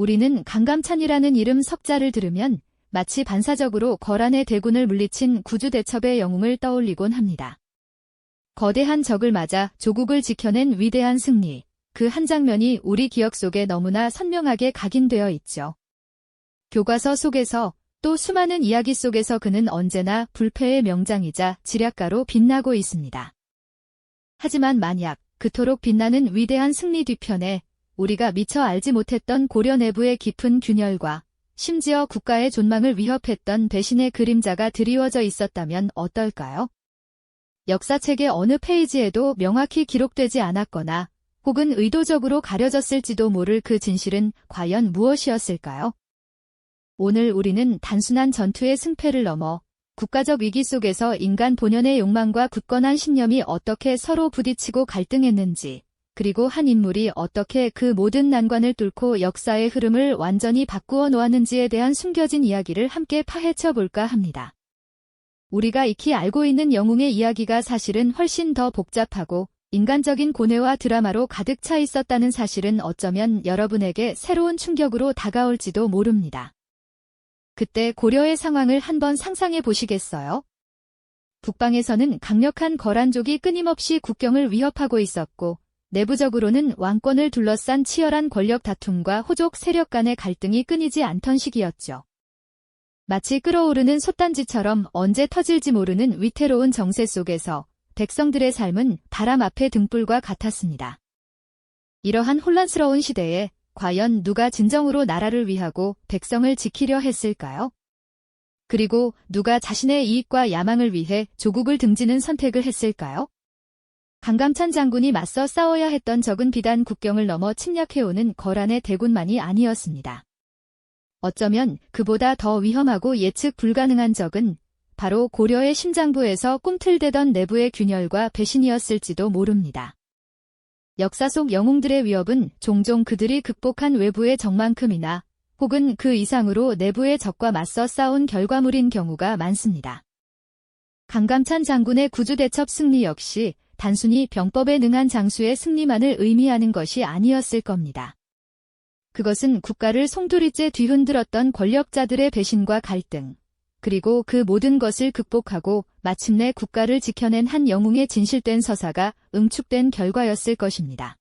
우리는 강감찬이라는 이름 석자를 들으면 마치 반사적으로 거란의 대군을 물리친 구주대첩의 영웅을 떠올리곤 합니다. 거대한 적을 맞아 조국을 지켜낸 위대한 승리, 그 한 장면이 우리 기억 속에 너무나 선명하게 각인되어 있죠. 교과서 속에서 또 수많은 이야기 속에서 그는 언제나 불패의 명장이자 지략가로 빛나고 있습니다. 하지만 만약 그토록 빛나는 위대한 승리 뒤편에 우리가 미처 알지 못했던 고려 내부의 깊은 균열과 심지어 국가의 존망을 위협했던 배신의 그림자가 드리워져 있었다면 어떨까요? 역사책의 어느 페이지에도 명확히 기록되지 않았거나 혹은 의도적으로 가려졌을지도 모를 그 진실은 과연 무엇이었을까요? 오늘 우리는 단순한 전투의 승패를 넘어 국가적 위기 속에서 인간 본연의 욕망과 굳건한 신념이 어떻게 서로 부딪히고 갈등했는지, 그리고 한 인물이 어떻게 그 모든 난관을 뚫고 역사의 흐름을 완전히 바꾸어 놓았는지에 대한 숨겨진 이야기를 함께 파헤쳐 볼까 합니다. 우리가 익히 알고 있는 영웅의 이야기가 사실은 훨씬 더 복잡하고 인간적인 고뇌와 드라마로 가득 차 있었다는 사실은 어쩌면 여러분에게 새로운 충격으로 다가올지도 모릅니다. 그때 고려의 상황을 한번 상상해 보시겠어요? 북방에서는 강력한 거란족이 끊임없이 국경을 위협하고 있었고 내부적으로는 왕권을 둘러싼 치열한 권력 다툼과 호족 세력 간의 갈등이 끊이지 않던 시기였죠. 마치 끓어오르는 솥단지처럼 언제 터질지 모르는 위태로운 정세 속에서 백성들의 삶은 바람 앞의 등불과 같았습니다. 이러한 혼란스러운 시대에 과연 누가 진정으로 나라를 위하고 백성을 지키려 했을까요? 그리고 누가 자신의 이익과 야망을 위해 조국을 등지는 선택을 했을까요? 강감찬 장군이 맞서 싸워야 했던 적은 비단 국경을 넘어 침략해오는 거란의 대군만이 아니었습니다. 어쩌면 그보다 더 위험하고 예측 불가능한 적은 바로 고려의 심장부에서 꿈틀대던 내부의 균열과 배신이었을지도 모릅니다. 역사 속 영웅들의 위협은 종종 그들이 극복한 외부의 적만큼이나 혹은 그 이상으로 내부의 적과 맞서 싸운 결과물인 경우가 많습니다. 강감찬 장군의 구주대첩 승리 역시 단순히 병법에 능한 장수의 승리만을 의미하는 것이 아니었을 겁니다. 그것은 국가를 송두리째 뒤흔들었던 권력자들의 배신과 갈등, 그리고 그 모든 것을 극복하고 마침내 국가를 지켜낸 한 영웅의 진실된 서사가 응축된 결과였을 것입니다.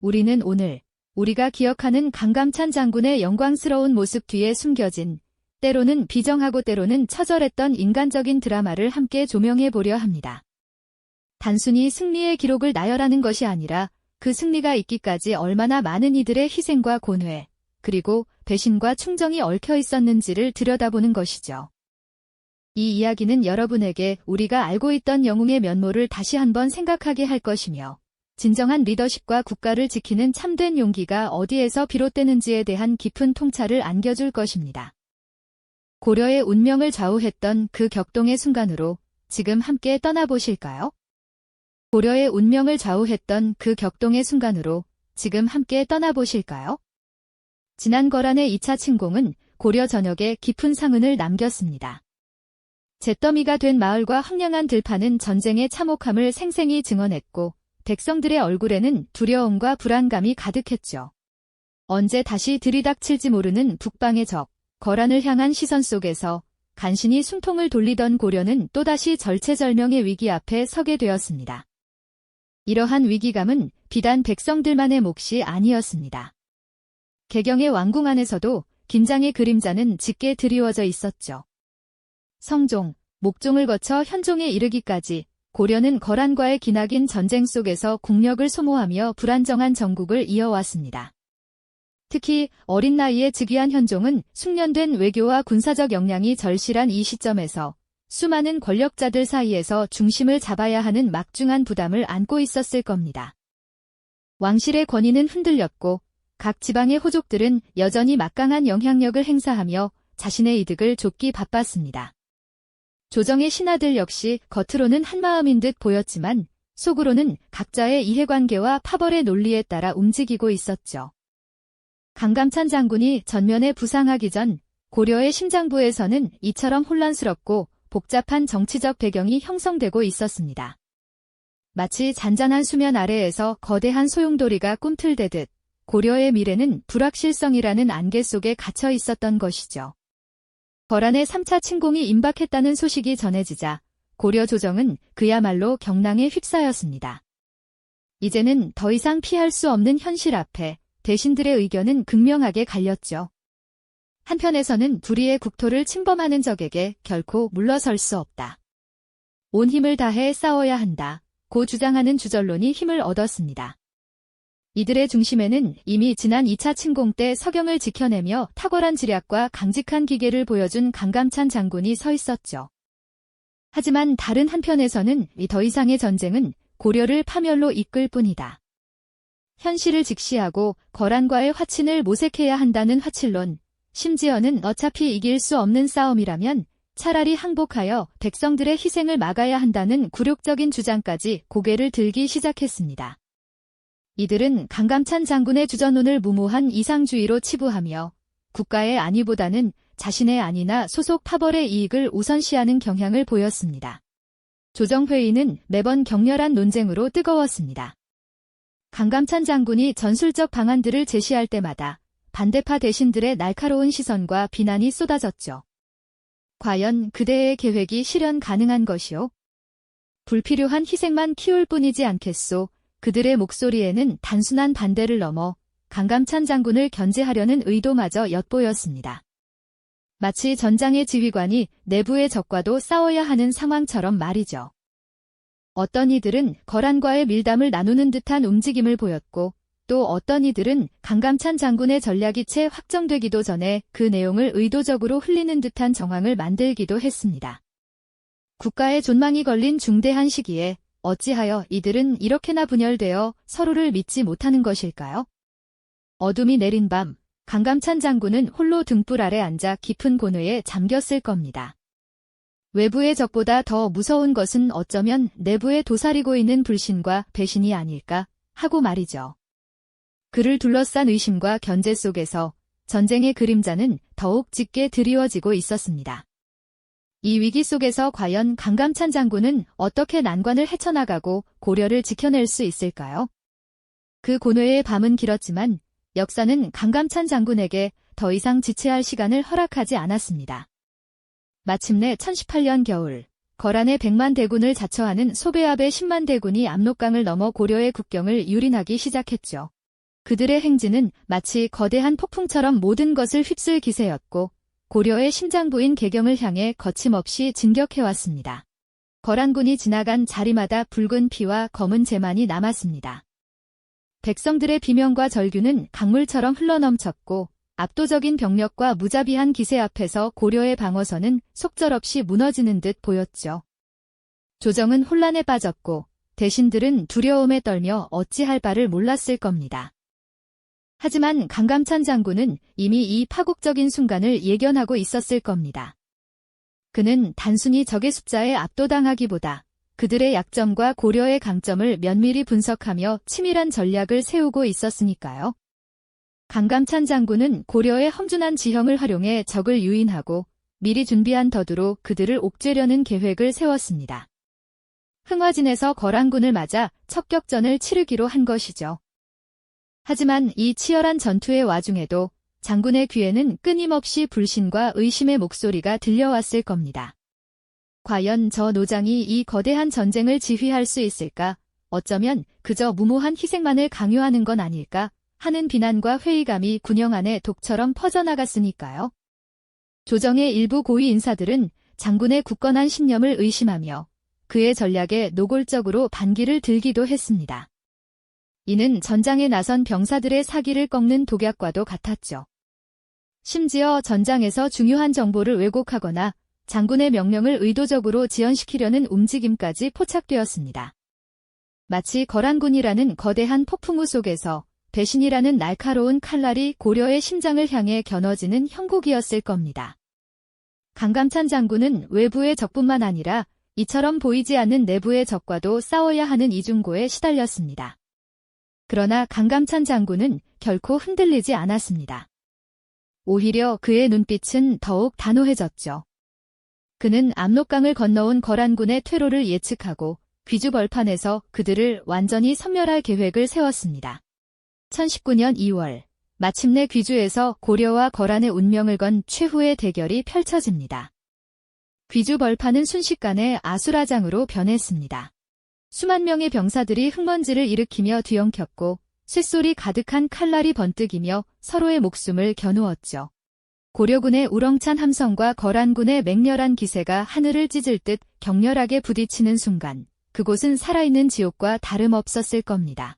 우리는 오늘 우리가 기억하는 강감찬 장군의 영광스러운 모습 뒤에 숨겨진 때로는 비정하고 때로는 처절했던 인간적인 드라마를 함께 조명해 보려 합니다. 단순히 승리의 기록을 나열하는 것이 아니라 그 승리가 있기까지 얼마나 많은 이들의 희생과 고뇌, 그리고 배신과 충정이 얽혀 있었는지를 들여다보는 것이죠. 이 이야기는 여러분에게 우리가 알고 있던 영웅의 면모를 다시 한번 생각하게 할 것이며, 진정한 리더십과 국가를 지키는 참된 용기가 어디에서 비롯되는지에 대한 깊은 통찰을 안겨줄 것입니다. 고려의 운명을 좌우했던 그 격동의 순간으로 지금 함께 떠나보실까요? 고려의 운명을 좌우했던 그 격동의 순간으로 지금 함께 떠나보실까요? 지난 거란의 2차 침공은 고려 전역에 깊은 상흔을 남겼습니다. 잿더미가 된 마을과 황량한 들판은 전쟁의 참혹함을 생생히 증언했고 백성들의 얼굴에는 두려움과 불안감이 가득했죠. 언제 다시 들이닥칠지 모르는 북방의 적, 거란을 향한 시선 속에서 간신히 숨통을 돌리던 고려는 또다시 절체절명의 위기 앞에 서게 되었습니다. 이러한 위기감은 비단 백성들만의 몫이 아니었습니다. 개경의 왕궁 안에서도 긴장의 그림자는 짙게 드리워져 있었죠. 성종, 목종을 거쳐 현종에 이르기까지 고려는 거란과의 기나긴 전쟁 속에서 국력을 소모하며 불안정한 정국을 이어왔습니다. 특히 어린 나이에 즉위한 현종은 숙련된 외교와 군사적 역량이 절실한 이 시점에서 수많은 권력자들 사이에서 중심을 잡아야 하는 막중한 부담을 안고 있었을 겁니다. 왕실의 권위는 흔들렸고 각 지방의 호족들은 여전히 막강한 영향력을 행사하며 자신의 이득을 쫓기 바빴습니다. 조정의 신하들 역시 겉으로는 한마음인 듯 보였지만 속으로는 각자의 이해관계와 파벌의 논리에 따라 움직이고 있었죠. 강감찬 장군이 전면에 부상하기 전 고려의 심장부에서는 이처럼 혼란스럽고 복잡한 정치적 배경이 형성되고 있었습니다. 마치 잔잔한 수면 아래에서 거대한 소용돌이가 꿈틀대듯 고려의 미래는 불확실성이라는 안개 속에 갇혀 있었던 것이죠. 거란의 3차 침공이 임박했다는 소식이 전해지자 고려 조정은 그야말로 경랑에 휩싸였습니다. 이제는 더 이상 피할 수 없는 현실 앞에 대신들의 의견은 극명하게 갈렸죠. 한편에서는 불의의 국토를 침범하는 적에게 결코 물러설 수 없다. 온 힘을 다해 싸워야 한다. 고 주장하는 주전론이 힘을 얻었습니다. 이들의 중심에는 이미 지난 2차 침공 때 서경을 지켜내며 탁월한 지략과 강직한 기계를 보여준 강감찬 장군이 서 있었죠. 하지만 다른 한편에서는 이더 이상의 전쟁은 고려를 파멸로 이끌 뿐이다. 현실을 직시하고 거란과의 화친을 모색해야 한다는 화칠론, 심지어는 어차피 이길 수 없는 싸움이라면 차라리 항복하여 백성들의 희생을 막아야 한다는 굴욕적인 주장까지 고개를 들기 시작했습니다. 이들은 강감찬 장군의 주전론을 무모한 이상주의로 치부하며 국가의 안위보다는 자신의 안위나 소속 파벌의 이익을 우선시하는 경향을 보였습니다. 조정회의는 매번 격렬한 논쟁으로 뜨거웠습니다. 강감찬 장군이 전술적 방안들을 제시할 때마다 반대파 대신들의 날카로운 시선과 비난이 쏟아졌죠. 과연 그대의 계획이 실현 가능한 것이오? 불필요한 희생만 키울 뿐이지 않겠소. 그들의 목소리에는 단순한 반대를 넘어 강감찬 장군을 견제하려는 의도마저 엿보였습니다. 마치 전장의 지휘관이 내부의 적과도 싸워야 하는 상황처럼 말이죠. 어떤 이들은 거란과의 밀담을 나누는 듯한 움직임을 보였고 또 어떤 이들은 강감찬 장군의 전략이 채 확정되기도 전에 그 내용을 의도적으로 흘리는 듯한 정황을 만들기도 했습니다. 국가의 존망이 걸린 중대한 시기에 어찌하여 이들은 이렇게나 분열되어 서로를 믿지 못하는 것일까요? 어둠이 내린 밤, 강감찬 장군은 홀로 등불 아래 앉아 깊은 고뇌에 잠겼을 겁니다. 외부의 적보다 더 무서운 것은 어쩌면 내부에 도사리고 있는 불신과 배신이 아닐까 하고 말이죠. 그를 둘러싼 의심과 견제 속에서 전쟁의 그림자는 더욱 짙게 드리워지고 있었습니다. 이 위기 속에서 과연 강감찬 장군은 어떻게 난관을 헤쳐나가고 고려를 지켜낼 수 있을까요? 그 고뇌의 밤은 길었지만 역사는 강감찬 장군에게 더 이상 지체할 시간을 허락하지 않았습니다. 마침내 1018년 겨울, 거란의 100만 대군을 자처하는 소배압의 10만 대군이 압록강을 넘어 고려의 국경을 유린하기 시작했죠. 그들의 행진은 마치 거대한 폭풍처럼 모든 것을 휩쓸 기세였고 고려의 심장부인 개경을 향해 거침없이 진격해왔습니다. 거란군이 지나간 자리마다 붉은 피와 검은 재만이 남았습니다. 백성들의 비명과 절규는 강물처럼 흘러넘쳤고 압도적인 병력과 무자비한 기세 앞에서 고려의 방어선은 속절없이 무너지는 듯 보였죠. 조정은 혼란에 빠졌고 대신들은 두려움에 떨며 어찌할 바를 몰랐을 겁니다. 하지만 강감찬 장군은 이미 이 파국적인 순간을 예견하고 있었을 겁니다. 그는 단순히 적의 숫자에 압도당하기보다 그들의 약점과 고려의 강점을 면밀히 분석하며 치밀한 전략을 세우고 있었으니까요. 강감찬 장군은 고려의 험준한 지형을 활용해 적을 유인하고 미리 준비한 덫으로 그들을 옥죄려는 계획을 세웠습니다. 흥화진에서 거란군을 맞아 척격전을 치르기로 한 것이죠. 하지만 이 치열한 전투의 와중에도 장군의 귀에는 끊임없이 불신과 의심의 목소리가 들려왔을 겁니다. 과연 저 노장이 이 거대한 전쟁을 지휘할 수 있을까? 어쩌면 그저 무모한 희생만을 강요하는 건 아닐까? 하는 비난과 회의감이 군영 안에 독처럼 퍼져나갔으니까요. 조정의 일부 고위 인사들은 장군의 굳건한 신념을 의심하며 그의 전략에 노골적으로 반기를 들기도 했습니다. 이는 전장에 나선 병사들의 사기를 꺾는 독약과도 같았죠. 심지어 전장에서 중요한 정보를 왜곡하거나 장군의 명령을 의도적으로 지연시키려는 움직임까지 포착되었습니다. 마치 거란군이라는 거대한 폭풍우 속에서 배신이라는 날카로운 칼날이 고려의 심장을 향해 겨눠지는 형국이었을 겁니다. 강감찬 장군은 외부의 적뿐만 아니라 이처럼 보이지 않는 내부의 적과도 싸워야 하는 이중고에 시달렸습니다. 그러나 강감찬 장군은 결코 흔들리지 않았습니다. 오히려 그의 눈빛은 더욱 단호해졌죠. 그는 압록강을 건너온 거란군의 퇴로를 예측하고 귀주벌판에서 그들을 완전히 섬멸할 계획을 세웠습니다. 1019년 2월, 마침내 귀주에서 고려와 거란의 운명을 건 최후의 대결이 펼쳐집니다. 귀주 벌판은 순식간에 아수라장으로 변했습니다. 수만 명의 병사들이 흙먼지를 일으키며 뒤엉켰고 쇳소리 가득한 칼날이 번뜩이며 서로의 목숨을 겨누었죠. 고려군의 우렁찬 함성과 거란군의 맹렬한 기세가 하늘을 찢을 듯 격렬하게 부딪히는 순간 그곳은 살아있는 지옥과 다름없었을 겁니다.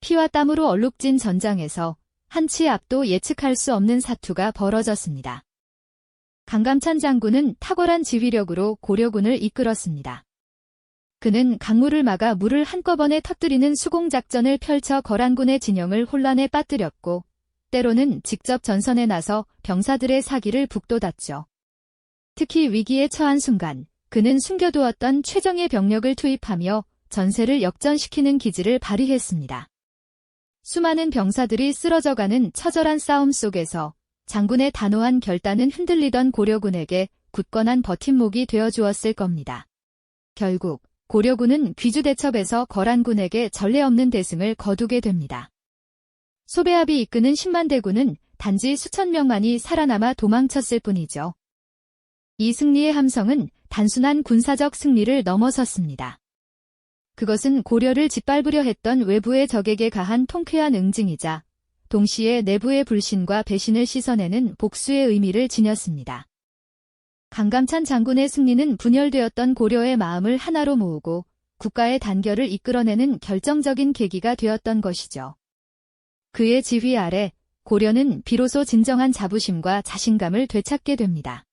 피와 땀으로 얼룩진 전장에서 한치 앞도 예측할 수 없는 사투가 벌어졌습니다. 강감찬 장군은 탁월한 지휘력으로 고려군을 이끌었습니다. 그는 강물을 막아 물을 한꺼번에 터뜨리는 수공작전을 펼쳐 거란군의 진영을 혼란에 빠뜨렸고 때로는 직접 전선에 나서 병사들의 사기를 북돋았죠. 특히 위기에 처한 순간 그는 숨겨두었던 최정의 병력을 투입하며 전세를 역전시키는 기지를 발휘했습니다. 수많은 병사들이 쓰러져가는 처절한 싸움 속에서 장군의 단호한 결단은 흔들리던 고려군에게 굳건한 버팀목이 되어주었을 겁니다. 결국 고려군은 귀주대첩에서 거란군에게 전례 없는 대승을 거두게 됩니다. 소배합이 이끄는 10만 대군은 단지 수천 명만이 살아남아 도망쳤을 뿐이죠. 이 승리의 함성은 단순한 군사적 승리를 넘어섰습니다. 그것은 고려를 짓밟으려 했던 외부의 적에게 가한 통쾌한 응징이자 동시에 내부의 불신과 배신을 씻어내는 복수의 의미를 지녔습니다. 강감찬 장군의 승리는 분열되었던 고려의 마음을 하나로 모으고 국가의 단결을 이끌어내는 결정적인 계기가 되었던 것이죠. 그의 지휘 아래 고려는 비로소 진정한 자부심과 자신감을 되찾게 됩니다.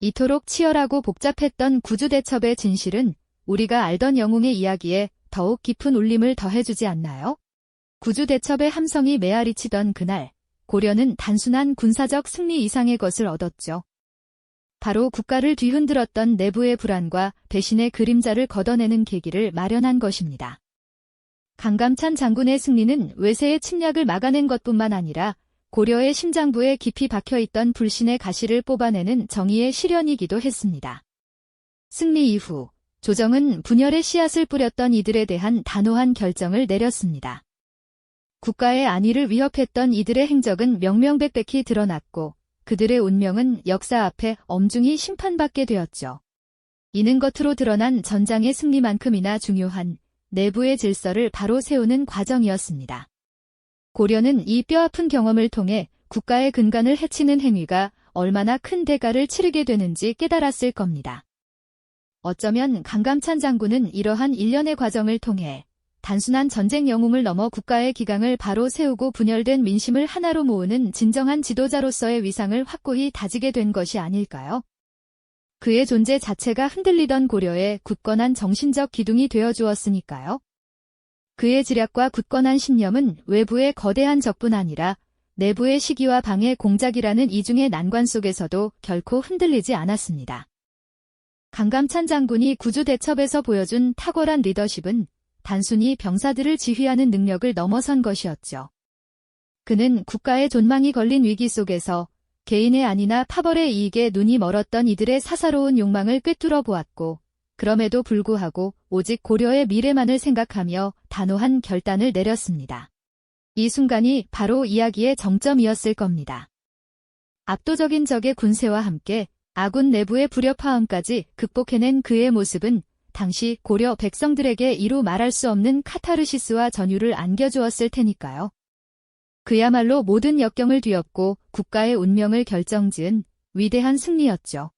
이토록 치열하고 복잡했던 구주대첩의 진실은 우리가 알던 영웅의 이야기에 더욱 깊은 울림을 더해주지 않나요? 구주대첩의 함성이 메아리치던 그날, 고려는 단순한 군사적 승리 이상의 것을 얻었죠. 바로 국가를 뒤흔들었던 내부의 불안과 배신의 그림자를 걷어내는 계기를 마련한 것입니다. 강감찬 장군의 승리는 외세의 침략을 막아낸 것뿐만 아니라 고려의 심장부에 깊이 박혀있던 불신의 가시를 뽑아내는 정의의 실현이기도 했습니다. 승리 이후 조정은 분열의 씨앗을 뿌렸던 이들에 대한 단호한 결정을 내렸습니다. 국가의 안위를 위협했던 이들의 행적은 명명백백히 드러났고 그들의 운명은 역사 앞에 엄중히 심판받게 되었죠. 이는 겉으로 드러난 전장의 승리만큼이나 중요한 내부의 질서를 바로 세우는 과정이었습니다. 고려는 이 뼈아픈 경험을 통해 국가의 근간을 해치는 행위가 얼마나 큰 대가를 치르게 되는지 깨달았을 겁니다. 어쩌면 강감찬 장군은 이러한 일련의 과정을 통해 단순한 전쟁 영웅을 넘어 국가의 기강을 바로 세우고 분열된 민심을 하나로 모으는 진정한 지도자로서의 위상을 확고히 다지게 된 것이 아닐까요? 그의 존재 자체가 흔들리던 고려의 굳건한 정신적 기둥이 되어 주었으니까요. 그의 지략과 굳건한 신념은 외부의 거대한 적뿐 아니라 내부의 시기와 방해 공작이라는 이중의 난관 속에서도 결코 흔들리지 않았습니다. 강감찬 장군이 구주 대첩에서 보여준 탁월한 리더십은 단순히 병사들을 지휘하는 능력을 넘어선 것이었죠. 그는 국가의 존망이 걸린 위기 속에서 개인의 안이나 파벌의 이익에 눈이 멀었던 이들의 사사로운 욕망을 꿰뚫어 보았고 그럼에도 불구하고 오직 고려의 미래만을 생각하며 단호한 결단을 내렸습니다. 이 순간이 바로 이야기의 정점이었을 겁니다. 압도적인 적의 군세와 함께 아군 내부의 불협화음까지 극복해낸 그의 모습은 당시 고려 백성들에게 이루 말할 수 없는 카타르시스와 전율을 안겨주었을 테니까요. 그야말로 모든 역경을 뒤엎고 국가의 운명을 결정지은 위대한 승리였죠.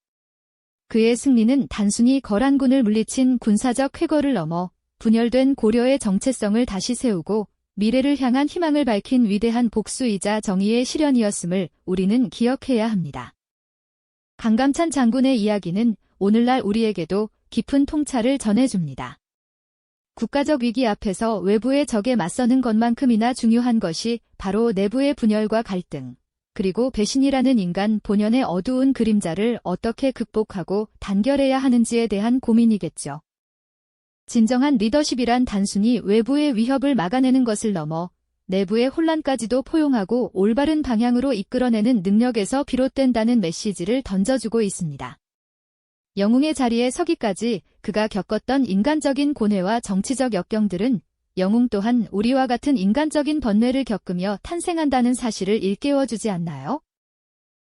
그의 승리는 단순히 거란군을 물리친 군사적 쾌거를 넘어 분열된 고려의 정체성을 다시 세우고 미래를 향한 희망을 밝힌 위대한 복수이자 정의의 실현이었음을 우리는 기억해야 합니다. 강감찬 장군의 이야기는 오늘날 우리에게도 깊은 통찰을 전해줍니다. 국가적 위기 앞에서 외부의 적에 맞서는 것만큼이나 중요한 것이 바로 내부의 분열과 갈등, 그리고 배신이라는 인간 본연의 어두운 그림자를 어떻게 극복하고 단결해야 하는지에 대한 고민이겠죠. 진정한 리더십이란 단순히 외부의 위협을 막아내는 것을 넘어 내부의 혼란까지도 포용하고 올바른 방향으로 이끌어내는 능력에서 비롯된다는 메시지를 던져주고 있습니다. 영웅의 자리에 서기까지 그가 겪었던 인간적인 고뇌와 정치적 역경들은 영웅 또한 우리와 같은 인간적인 번뇌를 겪으며 탄생한다는 사실을 일깨워주지 않나요?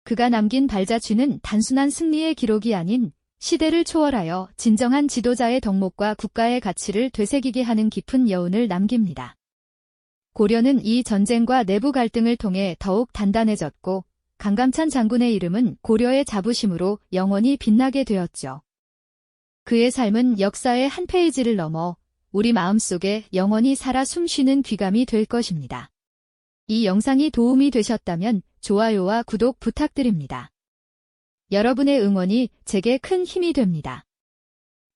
그가 남긴 발자취는 단순한 승리의 기록이 아닌 시대를 초월하여 진정한 지도자의 덕목과 국가의 가치를 되새기게 하는 깊은 여운을 남깁니다. 고려는 이 전쟁과 내부 갈등을 통해 더욱 단단해졌고 강감찬 장군의 이름은 고려의 자부심으로 영원히 빛나게 되었죠. 그의 삶은 역사의 한 페이지를 넘어 우리 마음속에 영원히 살아 숨쉬는 귀감이 될 것입니다. 이 영상이 도움이 되셨다면 좋아요와 구독 부탁드립니다. 여러분의 응원이 제게 큰 힘이 됩니다.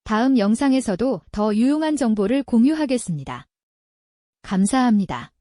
다음 영상에서도 더 유용한 정보를 공유하겠습니다. 감사합니다.